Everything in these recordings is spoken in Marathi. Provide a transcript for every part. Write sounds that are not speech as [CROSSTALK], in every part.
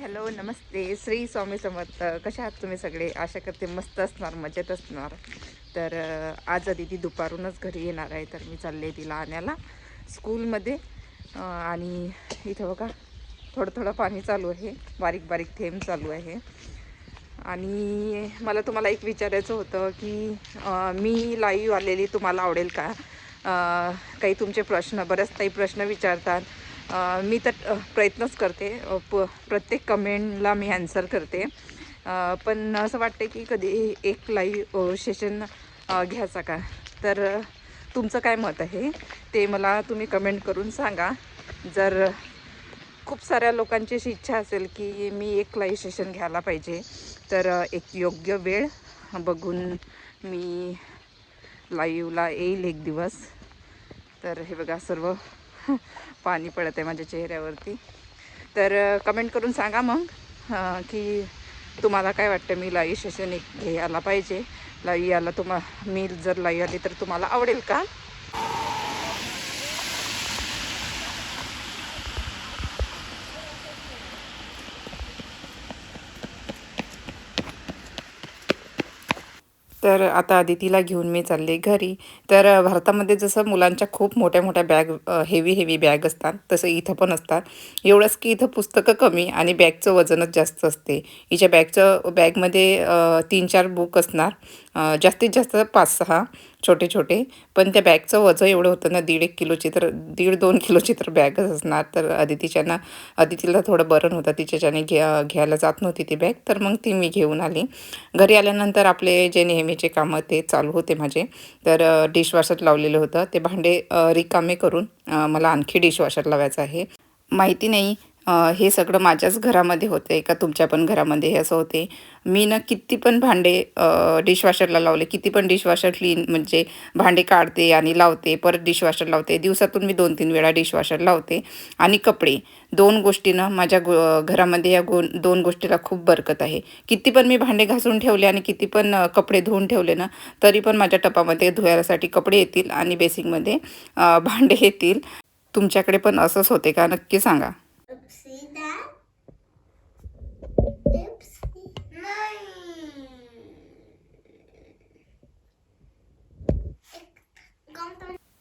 हॅलो नमस्ते. श्री स्वामी समर्थ. कशा आहात तुम्ही सगळे? आशा करते मस्त असणार मजेत असणार. तर आज आज दिदी दुपारूनच घरी येणार आहे तर मी चालले तिला आणायला स्कूलमध्ये. आणि इथं बघा थोडं थोडं पाणी चालू आहे. बारीक बारीक थेंब चालू आहे. आणि मला तुम्हाला एक विचारायचं होतं की मी लाईव्ह आलेली तुम्हाला आवडेल का? काही तुमचे प्रश्न बरेच काही प्रश्न विचारतात. मी तर प्रयत्नच करते. प प्रत्येक कमेंटला मी ॲन्सर करते. पण असं वाटते की कधी एक लाईव्ह सेशन घ्यायचा का? तर तुमचं काय मत आहे? ते मला तुम्ही कमेंट करून सांगा. जर खूप साऱ्या लोकांची अशी इच्छा असेल की मी एक लाईव्ह सेशन घ्यायला पाहिजे तर एक योग्य वेळ बघून मी लाईव्हला येईल एक दिवस. तर हे बघा सर्व [LAUGHS] पाणी पडत आहे माझ्या चेहऱ्यावरती. तर कमेंट करून सांगा मग की तुम्हाला काय वाटतं मी लाई शैक्षणिक घ्यायला पाहिजे. लाई याला तुम्हा मी जर लाई आली तर तुम्हाला आवडेल का? तर आता अदितीला घेऊन मी चालले घरी. तर भारतामध्ये जसं मुलांच्या खूप मोठ्या मोठ्या बॅग हेवी हेवी बॅग असतात तसं इथं पण असतात. एवढंच की इथं पुस्तकं कमी आणि बॅगचं वजनच जास्त असते. हिच्या बॅगचं बॅगमध्ये तीन चार बुक असणार. जास्तीत जास्त पाच सहा छोटे छोटे पण त्या बॅगचं वजन एवढं होतं ना दीड एक किलोची तर दीड दोन किलोची तर बॅगच असणार. तर अदितीच्यानं अदितीला थोडं बरं नव्हतं. तिच्याच्याने घ्या घ्यायला जात नव्हती ती बॅग. तर मग ती मी घेऊन आली. घरी आल्यानंतर आपले जे नेहमीचे कामं ते चालू होते माझे. तर डिशवॉशर लावलेलं होतं. ते भांडे रिकामे करून मला आणखी डिशवॉशर लावायचं आहे. माहिती नाही हे सगळं माझ्याच घरामध्ये होते का तुमच्या पण घरामध्ये हे असं होते मी ना किती पण भांडे डिशवॉशरला लावले किती पण डिशवॉशर क्लीन म्हणजे भांडे काढते आणि लावते परत डिशवॉशर लावते. दिवसातून मी दोन तीन वेळा डिशवॉशर लावते. आणि कपडे दोन गोष्टीनं माझ्या गो घरामध्ये या गो दोन गोष्टीला खूप बरकत आहे. किती पण मी भांडे घासून ठेवले आणि किती पण कपडे धुवून ठेवले ना तरी पण माझ्या टपामध्ये धुवायसाठी कपडे येतील आणि बेसिंगमध्ये भांडे येतील. तुमच्याकडे पण असंच होते का? नक्की सांगा.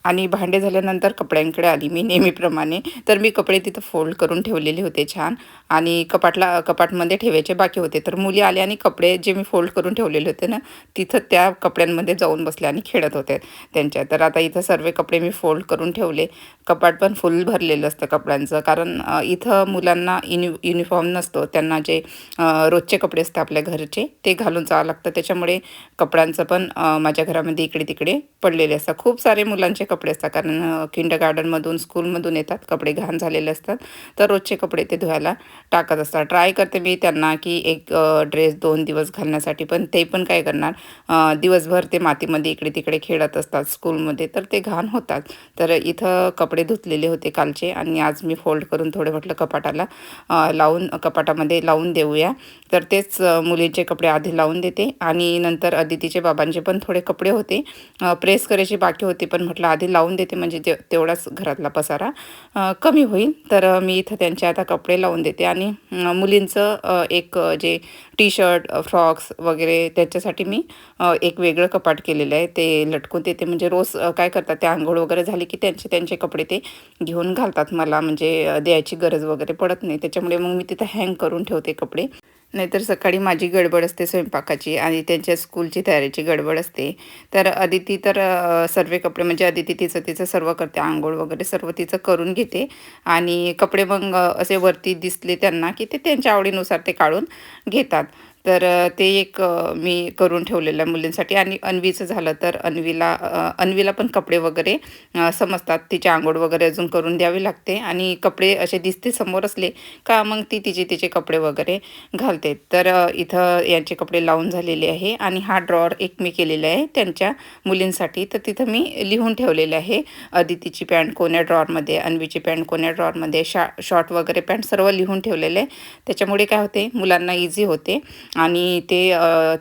आणि भांडे झाल्यानंतर कपड्यांकडे आली मी नेहमीप्रमाणे. तर मी कपडे तिथं फोल्ड करून ठेवलेले होते छान. आणि कपाटला कपाटमध्ये ठेवायचे बाकी होते. तर मुली आल्या आणि कपडे जे मी फोल्ड करून ठेवलेले होते ना तिथं त्या कपड्यांमध्ये जाऊन बसले आणि खेळत होते त्यांच्या. तर आता इथं सर्व कपडे मी फोल्ड करून ठेवले. कपाट पण फुल भरलेलं असतं कपड्यांचं. कारण इथं मुलांना युनि युनिफॉर्म नसतो. त्यांना जे रोजचे कपडे असतात आपल्या घरचे ते घालून जावं लागतं. त्याच्यामुळे कपड्यांचं पण माझ्या घरामध्ये इकडे तिकडे पडलेले असतात. खूप सारे मुलांचे कपडे कपडे असतात. कारण किंड गार्डनमधून स्कूलमधून येतात कपडे घाण झालेले असतात. तर रोजचे कपडे ते धुवायला टाकत असतात. ट्राय करते मी त्यांना की एक ड्रेस दोन दिवस घालण्यासाठी पण ते पण काय करणार? दिवसभर ते मातीमध्ये इकडे तिकडे खेळत असतात स्कूलमध्ये तर ते घाण होतात. तर इथं कपडे धुतलेले होते कालचे आणि आज मी फोल्ड करून थोडे म्हटलं कपाटाला लावून कपाटामध्ये लावून देऊया. तर तेच मुलींचे कपडे आधी लावून देते आणि नंतर अदितीचे बाबांचे पण थोडे कपडे होते. प्रेस करायची बाकी होती पण म्हटलं आधी लावून देते म्हणजे ते तेवढाच घरातला पसारा. कमी होईल तर मी इथं त्यांचे आता कपडे लावून देते. आणि मुलींचं एक जे टी शर्ट फ्रॉक्स वगैरे त्याच्यासाठी मी एक वेगळं कपाट केलेलं आहे. ते लटकून देते म्हणजे रोज काय करतात ते आंघोळ वगैरे झाली की त्यांचे त्यांचे कपडे ते घेऊन घालतात मला. म्हणजे द्यायची गरज वगैरे पडत नाही. त्याच्यामुळे मग मी तिथं हँग करून ठेवते कपडे. नाहीतर सकाळी माझी गडबड असते स्वयंपाकाची आणि त्यांच्या स्कूलची तयारीची गडबड असते. तर अदिती तर सर्व कपडे म्हणजे अदिती तिचं तिचं सर्व करते. आंघोळ वगैरे सर्व तिचं करून घेते. आणि कपडे मग असे वरती दिसले त्यांना की ते त्यांच्या आवडीनुसार ते काढून घेतात. तर ते एक मी करून ठेवलेलं आहे मुलींसाठी आणि अन्वीचं झालं तर अन्वीला अन्वीला पण कपडे वगैरे समजतात. तिची आंघोळ वगैरे अजून करून द्यावी लागते आणि कपडे असे दिसते समोर असले का मग ती तिचे तिचे कपडे वगैरे घालते. तर इथं यांचे कपडे लावून झालेले आहे आणि हा ड्रॉवर एक मी केलेला आहे त्यांच्या मुलींसाठी. तर तिथं मी लिहून ठेवलेलं आहे. अदितीची पॅन्ट कोण्या ड्रॉवरमध्ये अन्वीची पॅन्ट कोण्या ड्रॉवरमध्ये शा शॉर्ट वगैरे पॅन्ट सर्व लिहून ठेवलेले आहे. त्याच्यामुळे काय होते मुलांना इझी होते. आणि ते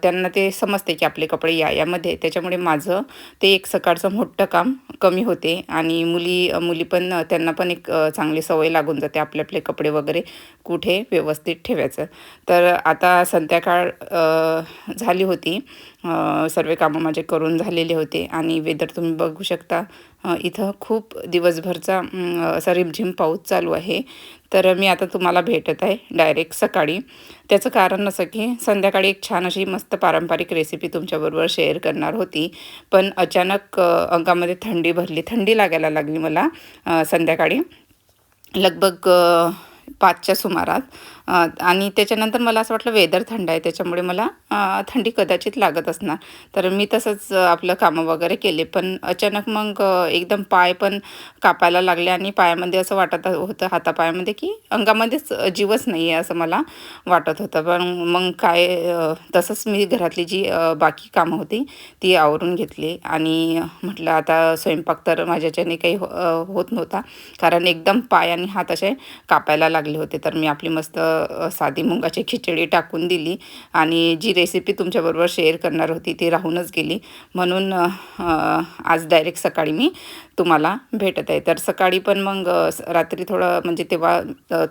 त्यांना ते समजते की आपले कपडे या यामध्ये. त्याच्यामुळे माझं ते एक सकाळचं मोठं काम कमी होते. आणि मुली मुली पण त्यांना पण एक चांगली सवय लागून जाते आपले आपले कपडे वगैरे. कुठे व्यवस्थित ठेवायचं. तर आता संध्याकाळ झाली होती. सर्व कामं माझे करून झालेले होते. आणि वेदर तुम्ही बघू शकता इथं खूप दिवसभरचा असा रिमझिम पाऊस चालू आहे. तर मी आता तुम्हाला भेटत आहे डायरेक्ट सकाळी. त्याचं कारण असं की संध्याकाळी एक छान अशी मस्त पारंपरिक रेसिपी तुमच्याबरोबर शेअर करणार होती. पण अचानक अंगामध्ये थंडी भरली. थंडी लागायला लागली मला संध्याकाळी. लगभग पाचच्या सुमारात. आणि त्याच्यानंतर मला असं वाटलं वेदर थंड आहे त्याच्यामुळे मला थंडी कदाचित लागत असणार. तर मी तसंच आपलं कामं वगैरे केले. पण अचानक मग एकदम पाय पण कापायला लागले आणि पायामध्ये असं वाटत होतं हातापायामध्ये की अंगामध्येच जीवच नाही आहे असं मला वाटत होतं. पण मग काय तसंच मी घरातली जी बाकी कामं होती ती आवरून घेतली. आणि म्हटलं आता स्वयंपाक तर माझ्याच्याने काही हो होत नव्हता. कारण एकदम पाय आणि हात असे कापायला लागले लागले होते तर मी आपली मस्त साधी मुंगाची खिचडी टाकून दिली आणि जी रेसिपी तुमच्याबरोबर शेअर करणार होती ती राहूनच गेली. म्हणून आज डायरेक्ट सकाळी मी तुम्हाला भेटत आहे. तर सकाळी पण मग रात्री थोडं म्हणजे तेव्हा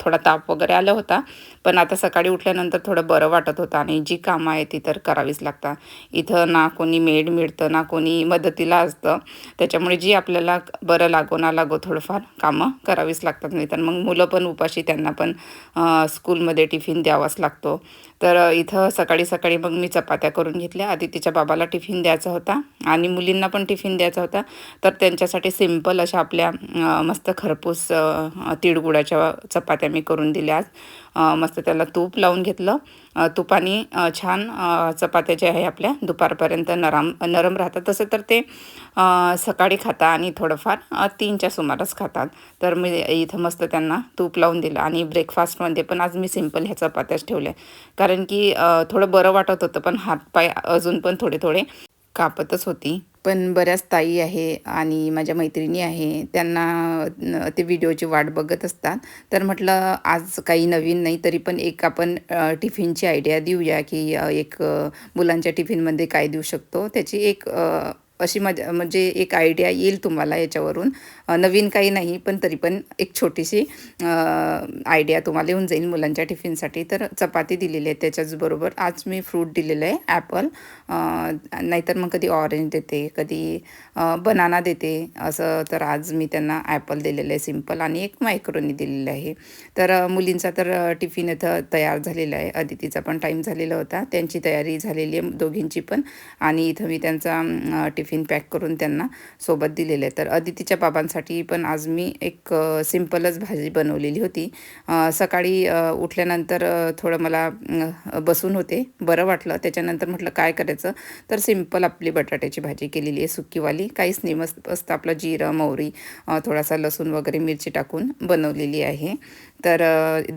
थोडा ताप वगैरे आला होता. पण आता सकाळी उठल्यानंतर थोडं बरं वाटत होतं आणि जी कामं आहे ती तर करावीच लागतात. इथं ना कोणी मेड मिळतं ना कोणी मदतीला असतं. त्याच्यामुळे जी आपल्याला बरं लागो ना लागो थोडंफार कामं करावीच लागतात. नाही तर मग मुलं पण उपाशी त्यांना पण स्कूलमध्ये टिफिन द्यावाच लागतो. तर इथं सकाळी सकाळी मग मी चपात्या करून घेतल्या. आधी तिच्या बाबाला टिफिन द्यायचा होता आणि मुलींना पण टिफिन द्यायचा होता. तर त्यांच्यासाठी सिंपल अशा आपल्या मस्त खरपूस तिळगुळाच्या चपात्या मी करून दिल्या आज. मस्त त्याला तूप लावून घेतलं. तुपाने छान चपात्या ज्या आहे आपल्या दुपारपर्यंत नरम नरम राहतात. तसं तर ते सकाळी खाता आणि थोडंफार तीनच्या सुमारास खातात. तर मी इथं मस्त त्यांना तूप लावून दिलं आणि ब्रेकफास्टमध्ये पण आज मी सिंपल ह्या चपात्याच ठेवल्या. कारण की थोडं बरं वाटत होतं पण हातपाय अजून पण थोडे थोडे कापतच होती. पण बऱ्याच ताई आहे आणि माझ्या मैत्रिणी आहे त्यांना ते व्हिडिओची वाट बघत असतात. तर म्हटलं आज काही नवीन नाही तरी पण एक आपण टिफिनची आयडिया देऊया की एक मुलांच्या टिफिनमध्ये काय देऊ शकतो. त्याची एक अशी मजा म्हणजे एक आयडिया येईल तुम्हाला याच्यावरून. नवीन काही नाही पण तरी पण एक छोटीशी आयडिया तुम्हाला येऊन जाईल मुलांच्या टिफिनसाठी. तर चपाती दिलेली आहे त्याच्याचबरोबर. आज मी फ्रूट दिलेलं आहे ॲपल नाहीतर मग कधी ऑरेंज देते कधी बनाना देते. असं तर आज मी त्यांना ॲपल दिलेलं आहे सिंपल आणि एक मायक्रोनी दिलेलं आहे. तर मुलींचा तर टिफिन इथं तयार झालेला आहे. अदितीचा पण टाईम झालेला होता. त्यांची तयारी झालेली आहे दोघींची पण. आणि इथं मी त्यांचा टिफिन टिफिन पॅक करून त्यांना सोबत दिलेलं. आहे तर अदितीच्या बाबांसाठी पण आज मी एक सिम्पलच भाजी बनवलेली होती. सकाळी उठल्यानंतर थोडं मला बसून होते. बरं वाटलं. त्याच्यानंतर म्हटलं काय करायचं? तर सिंपल आपली बटाट्याची भाजी केलेली आहे सुक्कीवाली. काहीच नाही मस्त मस्त आपलं जिरं मोहरी थोडासा लसूण वगैरे मिरची टाकून बनवलेली आहे. तर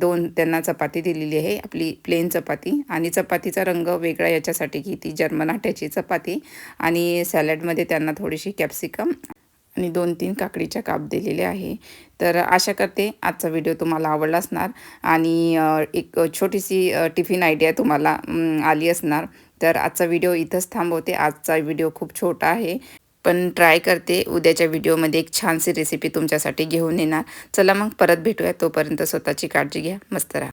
दोन त्यांना चपाती दिलेली आहे आपली प्लेन चपाती. आणि चपातीचा रंग वेगळा याच्यासाठी की ती जर्मन आट्याची चपाती आणि सॅलड सॅलडमध्ये त्यांना थोडीशी कॅप्सिकम आणि दोन तीन काकडीच्या काप दिलेले आहे. तर आशा करते आजचा व्हिडिओ तुम्हाला आवडला असणार आणि एक छोटीशी टिफिन आयडिया तुम्हाला आली असणार. तर आजचा व्हिडिओ इथंच थांबवते. आजचा व्हिडिओ खूप छोटा आहे. पण ट्राय करते. उद्याच्या व्हिडिओमध्ये एक छानशी रेसिपी तुमच्यासाठी घेऊन येणार. चला मग परत भेटूया. तोपर्यंत स्वतःची काळजी घ्या. मस्त राहा.